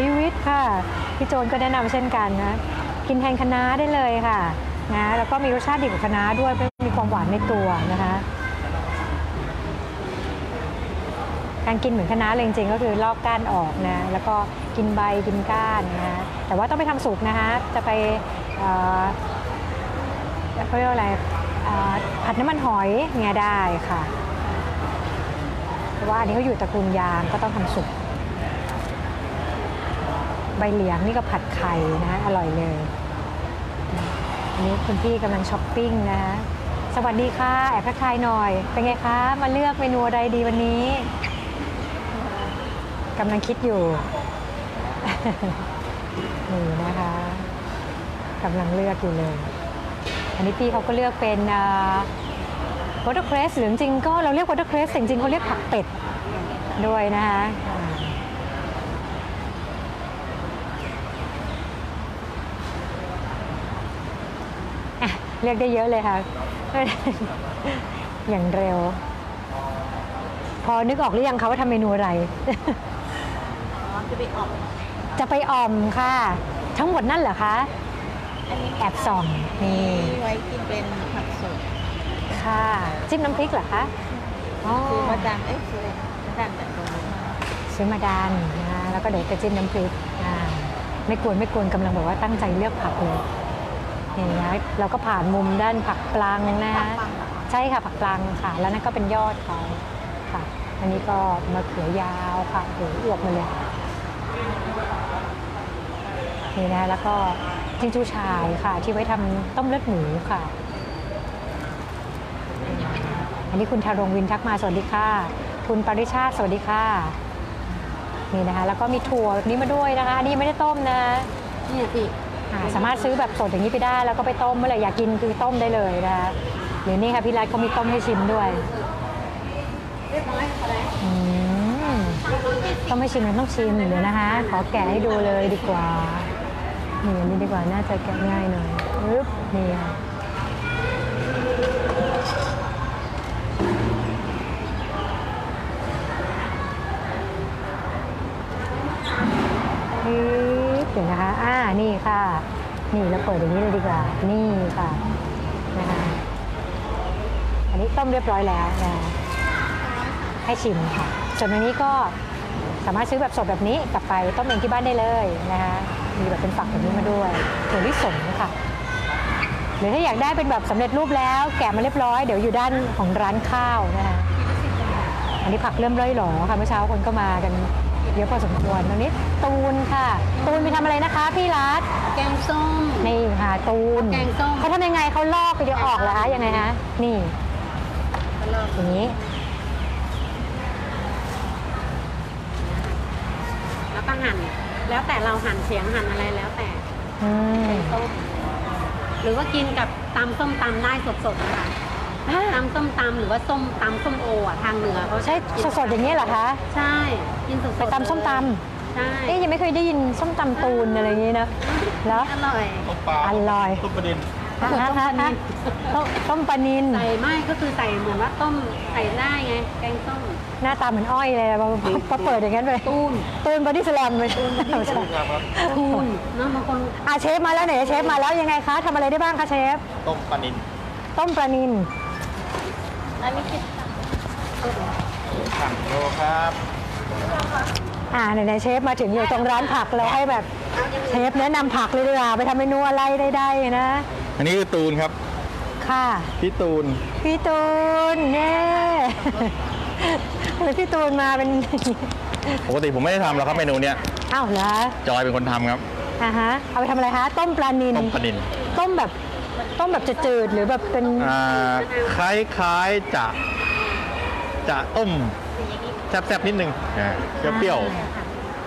ชีวิตค่ะ พี่โจนก็แนะนำเช่นกันนะ กินแทนคะน้าได้เลยค่ะนะแล้วก็มีรสชาติดีกว่าคะน้าด้วยเพราะมีความหวานในตัวนะคะ การกินเหมือนคะน้าเลยจริงๆก็คือลอกก้านออกนะ แล้วก็กินใบกินก้านนะแต่ว่าต้องไปทำสุกนะคะจะไปเอ่อเขาเรียกว่าอะไรเอ่อผัดน้ำมันหอยเนี่ยได้ค่ะ เพราะว่าอันนี้เขาอยู่ตระกูลยางก็ต้องทำสุก ใบเหลียงนี่ก็ผัดไข่นะอร่อยเลยอันนี้คุณพี่กำลังช้อปปิ้งนะสวัสดีค่ะ แอบทักทายหน่อย เป็นไงคะ มาเลือกเมนูอะไรดีวันนี้กำลังคิดอยู่ นี่นะคะกำลังเลือกอยู่เลย อันนี้พี่เขาก็เลือกเป็นวอเตอร์เครสหรือจริงก็เราเรียกวอเตอร์เครสจริงๆเขาเรียกผักเป็ดด้วยนะคะอ่า อะ เรียกได้เยอะเลยค่ะ อย่างเร็ว พอนึกออกหรือยังคะว่าทำเมนูอะไร จะไปออกจะไปอ่อมค่ะ ทั้งหมดนั่นเหรอคะ อันนี้แอบส่องนี่ไว้กินเป็นผักสดค่ะ จิ้มน้ำพริกเหรอคะอ๋อคือมาดามเอ้ยคือมาดามแบบตรงนี้มาซื้อมาดานนะแล้วก็เดี๋ยวจะจิ้มน้ำพริกอ่าไม่กวนไม่กวนกำลังแบบว่าตั้งใจเลือกผักเลย นี่นะเราก็ผ่านมุมด้านผักปลางนะฮะใช่ค่ะผักปลางค่ะ แล้วนั่นก็เป็นยอดเขาค่ะ อันนี้ก็มะเขือยาวค่ะโอ้โหอวบมาเลยนี่นะแล้วก็จิ้งจูชายค่ะ ที่ไว้ทำต้มเลือดหมูค่ะ อันนี้คุณธารงวินทักมาสวัสดีค่ะ คุณปริชาติสวัสดีค่ะนี่นะคะ แล้วก็มีถั่วแบบนี้มาด้วยนะคะอันนี้ยังไม่ได้ต้มนะเนี่ยสิอ่า สามารถซื้อแบบสดอย่างนี้ไปได้ แล้วก็ไปต้มเมื่อไหร่อยากกินคือต้มได้เลยนะคะหรือนี่ค่ะพี่รัฐเขามีต้มให้ชิมด้วยเรียบร้อยอะไรอืมต้องไม่ชิมมันต้องชิมเดี๋ยวนะคะ ขอแกะให้ดูเลยดีกว่านี่อันนี้ดีกว่าน่าจะแกะง่ายหน่อยปึ๊บนี่ค่ะ บเดี๋ยวนะคะ อ่า นี่ค่ะ นี่เราเปิดอย่างนี้เลยดีกว่า นี่ค่ะ นะคะ อันนี้ต้มเรียบร้อยแล้วนะให้ชิมค่ะ ส่วนอันนี้ก็สามารถซื้อแบบสดแบบนี้กลับไปต้มเองที่บ้านได้เลยนะคะมีแบบเป็นฝักแบบนี้มาด้วยถั่วลิสงค่ะ หรือถ้าอยากได้เป็นแบบสำเร็จรูปแล้ว แกะมาเรียบร้อย เดี๋ยวอยู่ด้านของร้านข้าวนะคะอันนี้ผักเริ่มร่อยหรอค่ะเมื่อเช้าคนก็มากัน เยอะพอสมควรตรงนี้ตูนค่ะ ตูนไปทำอะไรนะคะ พี่รัฐแกงส้ม นี่ค่ะตูนแกงส้ม เขาทำยังไงเขาลอกไปเดี๋ยวออกเหรอคะยังไงคะนี่ก็เริ่มอย่างนี้แล้วก็หั่น แล้วแต่เราหั่นเสียงหั่นอะไรแล้วแต่อืมต้มหรือว่ากินกับตำส้มตำได้สดๆนะคะ อ่า ตำส้มตำหรือว่าส้มตำส้มโออะทางเหนือเขาใช่สดๆอย่างนี้เหรอคะ ใช่กินสดๆไปตำส้มตใช่เอ๊ยยังไม่เคยได้ยินส้มตำตูนอะไรอย่างนี้นะแล้วอร่อยต้มปลาอร่อย ต้มประเด็นฮะฮะฮะฮะต้มต้มปลานินใส่ไม่ก็คือใส่เหมือนว่าต้มใส่ได้ไง แกงส้ม หน้าตาเหมือนอ้อยเลยพอพอเปิดอย่างนั้นไปตูน ตูนบอดี้สแลมไปครับตูนเนาะบางคนอาเชฟมาแล้วไหนเชฟมาแล้วยังไงคะทำอะไรได้บ้างคะเชฟ ต้มปลานินต้มปลานิน อันนี้คิดสั่งโลครับอ่าไหนๆเชฟมาถึงอยู่ตรงร้านผักเราให้แบบเชฟแนะนำผักเลยดีกว่าไปทำเมนูอะไรได้ๆนะ อันนี้คือตูนครับค่ะ พี่ตูน พี่ตูนเน่ทำไมพี่ตูนมาเป็นปกติผมไม่ได้ทำหรอกครับเมนูเนี้ยอ้าวเหรอจอยเป็นคนทำครับอ่าฮะเอาไปทำอะไรคะต้มปลานินต้มปลานินต้มแบบ ต้มแบบจืดๆหรือแบบเป็นอ่าคล้ายคล้ายๆจะจะต้มแซ่บๆนิดนึงอ่าเปรี้ยว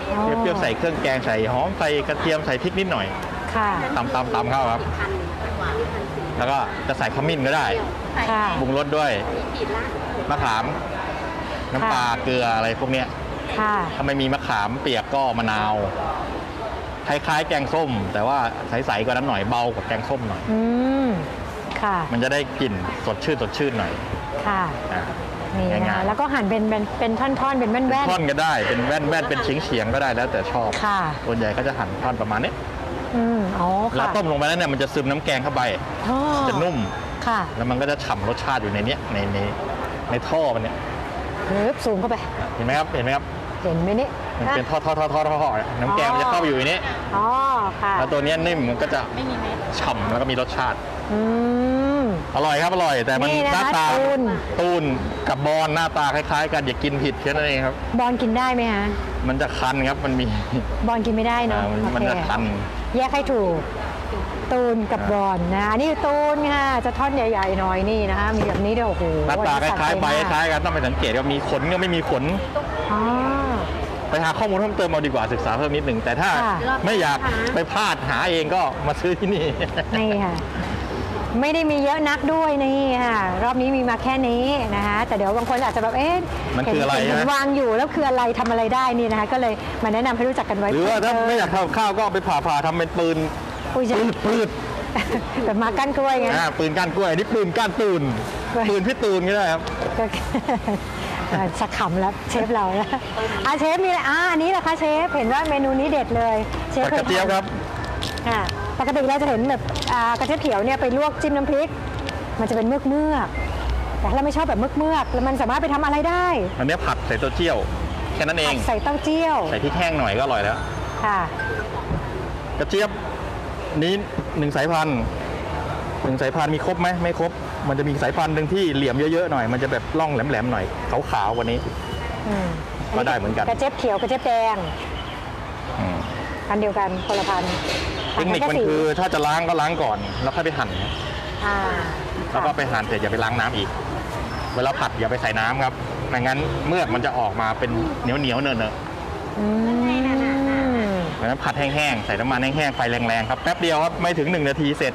อ๋อๆเปรี้ยวๆใส่เครื่องแกงใส่หอมใส่กระเทียมใส่พริกนิดหน่อยค่ะตำตำตำเข้าครับพันหวานพันสีแล้วก็จะใส่ขมิ้นก็ได้ใส่ค่ะปรุงรสด้วยนี่ขีดละมะขาม น้ำปลาเกลืออะไรพวกเนี้ยค่ะถ้าไม่มีมะขามเปียกก็มะนาว คล้ายๆ แกงส้ม แต่ว่าใสๆกว่านั้นหน่อยเบากว่าแกงส้มหน่อย อืม ค่ะ มันจะได้กลิ่นสดชื่นสดชื่นหน่อยค่ะ อะ นี่นะง่าคะยแล้วก็หั่นเป็นเป็นเป็นท่อนๆ เป็นแว่นๆท่อนก็ได้เป็นแว่นแว่นเป็นเฉียงเฉียงๆก็ได้แล้วแต่ชอบค่ะ ส่วนใหญ่ก็จะหั่นท่อนประมาณนี้ๆอืมอ๋อแล้วค่ะต้มลงไปแล้วเนี่ยมันจะซึมน้ำแกงเข้าไปอ๋อจะนุ่ม ค่ะแล้วมันก็จะฉ่ำรสชาติอยู่ในเนี้ยในในในท่อมันเนี่ยเฮ้ยสูงเข้าไป เห็นไหมครับเห็นไหมครับ เห็นไหมนี่ มันเป็นท่อท่อท่อท่อท่อเนี่ยน้ำแกงมันจะเข้าไปอยู่ในนี้อ๋อค่ะแล้วตัวเนี้ยนิ่มมันก็จะไม่มีเม็ดฉ่ำแล้วก็มีรสชาติ อืม อร่อยครับอร่อย แต่มันนี่นะคะหน้าตาตูน ตูนกับบอลหน้าตาคล้ายๆ กันอย่ากินผิดแค่นั้นเองครับ บอลกินได้ไหมฮะมันจะคันครับมันมีบอลกินไม่ได้เนาะอ่ามันโอมันเคจะคัน แยกให้ถูก ตูนกับบอลนะอันนี้ตูนค่ะจะท่อนใหญ่ๆหน่อยนี่นะคะมีแบบนี้ด้วยโอ้โหหน้าตาคสะใจล้ายๆใบมกคล้ายๆกันต้องไปสังเกตว่ามีขนก็ไม่มีขน อ๋อ ไปหาข้อมูลเพิ่มเติมเอาดีกว่าศึกษาเพิ่มนิดหนึ่งแต่ถ้าค่ะ ไม่อยากไปพลาดหาเองก็มาซื้อที่นี่ นี่ค่ะ ไม่ได้มีเยอะนักด้วยนี่ค่ะ รอบนี้มีมาแค่นี้นะคะ แต่เดี๋ยวบางคนอาจจะแบบเอ๊ะมันคืออะไรเห็นเห็นใช่ไหมวางอยู่แล้วคืออะไรทำอะไรได้นี่นะคะ ก็เลยมาแนะนำให้รู้จักกันไว้หรือว่าถ้าเพิ่ไม่อยากทำกับข้าวก็เอาไปผ่าผ่าทำเป็นปืนอุ้ยจะปืดปืดแบบมากั้นกล้วยไง อ่าปืนก้านกล้วยอันนี่ปืนก้านตูนเว้ยปืนพี่ตูนก็ได้ครับ ก็อ่า สักขำแล้วเชฟเรานะอะเชฟมีอะไรอ่าอันนี้แหละคะเชฟเห็นว่าเมนูนี้เด็ดเลยเชฟผัดกระเจี๊ยบครับค่ะปกติเราจะเห็นแบบอ่ากระเจี๊ยบเขียวเนี่ยไปลวกจิ้มน้ำพริก มันจะเป็นเมือกเมือกๆแต่ถ้าเราไม่ชอบแบบเมือกเมือกๆแล้วมันสามารถไปทำอะไรได้อันนี้ผัดใส่เต้าเจี้ยวแค่นั้นเอผัง ดใส่เต้าเจี้ยวใส่พริกแห้งหน่อยก็อร่อยแล้ว ค่ะ กระเจี๊ยบนี้หนึ่งสายพันธุ์ หนึ่งสายพันธุ์มีครบไหมไม่ครบ มันจะมีสายพันธุ์หนึ่งที่เหลี่ยมเยอะๆหน่อย มันจะแบบร่องแหลมๆหน่อยขาวๆกวันนี้อืมก็ได้เหมือนกันกระเจี๊ยบเขียวกระเจี๊ยบแดงอืมอันเดียวกันคนละพันธุ์เทคนิคมันต่างกัคือแสีถ้าจะล้างก็ล้างก่อน แล้วค่อยไปหั่น อ่าแล้วก็ไปหั่นเสร็จอย่าไปล้างน้ำอีก เวลาผัดอย่าไปใส่น้ำครับไม่งั้นเมือกมันจะออกมาเป็นเหนียวเหนียวๆเนอะเนอะอืมเพราะฉะนั้นผัดแห้งๆ ใส่น้ำมันแห้งๆ ไฟแรงๆ ครับ แป๊บเดียวครับ ไม่ถึง 1 นาทีเสร็จ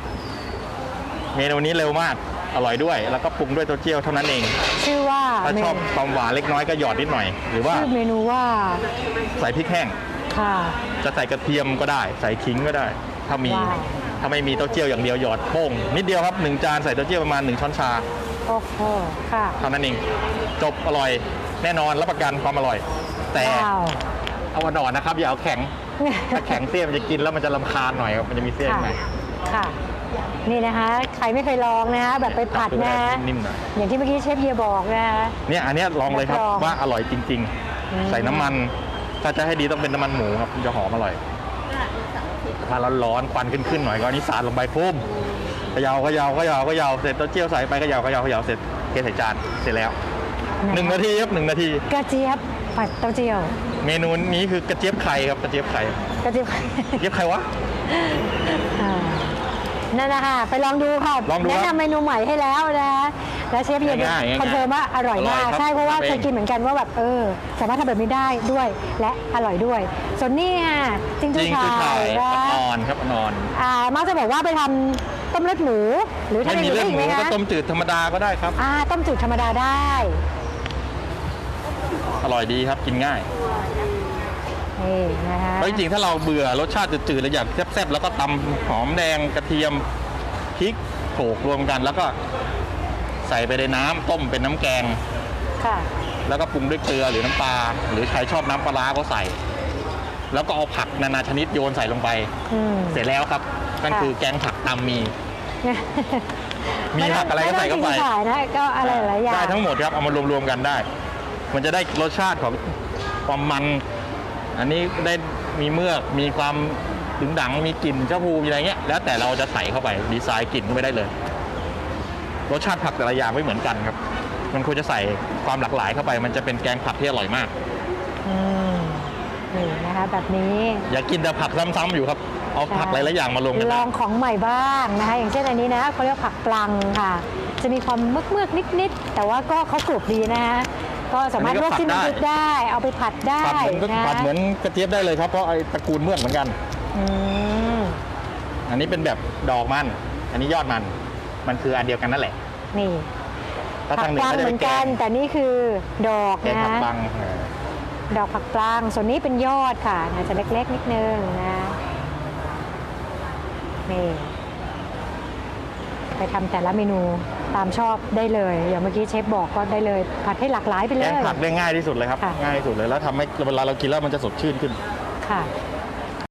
เมนูนี้เร็วมาก อร่อยด้วย แล้วก็ปรุงด้วยเต้าเจี้ยวเท่านั้นเอง ชื่อว่าถ้าชอบเมนูความหวานเล็กน้อยก็หยอดนิดหน่อย หรือว่าชื่อเมนูว่าใส่พริกแห้ง ค่ะ จะใส่กระเทียมก็ได้ ใส่ขิงก็ได้ ถ้ามี ว้าว ถ้าไม่มีเต้าเจี้ยวอย่างเดียวหยอดโป้งนิดเดียวครับหนึ่งจานใส่เต้าเจี้ยวประมาณหนึ่งช้อนชา โอ้โหค่ะ เท่านั้นเอง จบอร่อยแน่นอนรับประกันความอร่อย แต่ว้าว เอาวันอ่อนนะครับ อย่าเอาแข็ง ถ้าแข็งเสี้ยมันจะกินแล้วมันจะลำคาญหน่อยครับมันจะมีเสี้ยค่ะข้างในค่ะ นี่นะคะใครไม่เคยลองนะคะแบบไปผัดนะนิ่มๆหน่อยอย่างที่เมื่อกี้เชฟเฮียบอกนะคะเนี่ยอันเนี้ยลองเลยครับรับรองว่าอร่อยจริงอืมๆใส่น้ำมัน ถ้าจะให้ดีต้องเป็นน้ำมันหมูครับมันจะหอมอร่อยถ้าร้อนๆควันขึ้นๆหน่อยก็อันนี้สาดลงไปพุ่มเขยาเขยาเขยาเขยาเสร็จเต้าเจี้ยวใส่ไปเขยาเขยาเขยาเสร็จเทใส่จานเสร็จแล้วหนึ่งนาทีครับหนึ่งนาทีกระเจี๊ยบผัดเต้าเจี้ยว เมนูนี้คือกระเจี๊ยบไข่ครับกระเจี๊ยบไข่กระเจี๊ยบกระเจี๊ยบไข่วะอ่า นั่นนะคะไปลองดูค่ะลองดูครับแนะนำเมนูใหม่ให้แล้วนะคะแล้วเชฟเฮียง่ายๆง่ายๆคอนเฟิร์มว่าอร่อยมากอร่อยครับใช่เพราะว่าทำเองเคยกินเหมือนกันว่าแบบเออ สามารถทำแบบนี้ได้ด้วยและอร่อยด้วย ส่วนนี้ค่ะจริงจจุริงชาคือไข่ยนะนอนครับนอนอ่ามักจะบอกว่าไปทำต้มเลือดหมู หรือไม่ทำมีย่างเลือดอื่นหไหมูมก็คะต้มจืดธรรมดาก็ได้ครับ อ่าต้มจืดธรรมดาได้ อร่อยดีครับกินง่าย นี่นะคะแล้วจริงๆ ถ้าเราเบื่อรสชาติจืดๆแล้วอยากแซ่บๆ แล้วก็ตำหอมแดงกระเทียมพริกโขลกรวมกันแล้วก็ใส่ไปในน้ำต้มเป็นน้ำแกง ค่ะ แล้วก็ปรุงด้วยเกลือหรือน้ำปลาหรือใครชอบน้ำปลาร้าก็ใส่ แล้วก็เอาผักนานาชนิดโยนใส่ลงไป อืม เสร็จแล้วครับนั่นค่ะ คือแกงผักตำมี มีผักอะไรก็ใส่เข้าไปม่ต้องกินขายนะก็อะไรหลายอย่าง ได้ทั้งหมดครับเอามารวมๆกันได้ มันจะได้รสชาติของความมัน อันนี้ได้มีเมือกมีความดึงดังมีกลิ่นเจ้าพูมีอะไรเงี้ยแล้วแต่เราจะใส่เข้าไปดีไซน์กลิ่นเข้าไปได้เลยรสชาติผักแต่ละอย่างไม่เหมือนกันครับ มันควรจะใส่ความหลากหลายเข้าไป มันจะเป็นแกงผักที่อร่อยมากอืมนี่นะคะแบบนี้ อย่ากินแต่ผักซ้ำๆอยู่ครับ เอาผักหลายๆอย่างมารวมกันลได้องของใหม่บ้างนะคะ อย่างเช่นอันนี้นะเขาเรียกว่าผักปลังค่ะ จะมีความเมือกเมือกๆนิดๆแต่ว่าก็เขากรุบดีนะคะ ก็สามารถลวกจิ้มน้ำพริกได้ เอาไปผัดได้ผัดเหมือนก็นะผัดเหมือนกระเจี๊ยบได้เลยครับเพราะไอ้ตระกูลเมือกเหมือนกัน อืมอันนี้เป็นแบบดอกมัน อันนี้ยอดมัน มันคืออันเดียวกันนั่นแหละนี่ถ้าผัทากงหนึ่ปงลังก็จะเหมืเป็อนนแกกังนแต่นี่คือดอกแกงนะผักบังเออดอกผักปลังส่วนนี้เป็นยอดค่ะนะจะเล็กๆนิดนึงนะนี่ไปทำแต่ละเมนู ตามชอบได้เลยอย่างเมื่อกี้เชฟบอกก็ได้เลย ผัดให้หลากหลายไปเลแกย งผักได้ง่ายที่สุดเลยครับ ค่ะ ง่ายที่สุดเลยแล้วทำให้เวลาเรากินแล้วมันจะสดชื่นขึ้น ค่ะ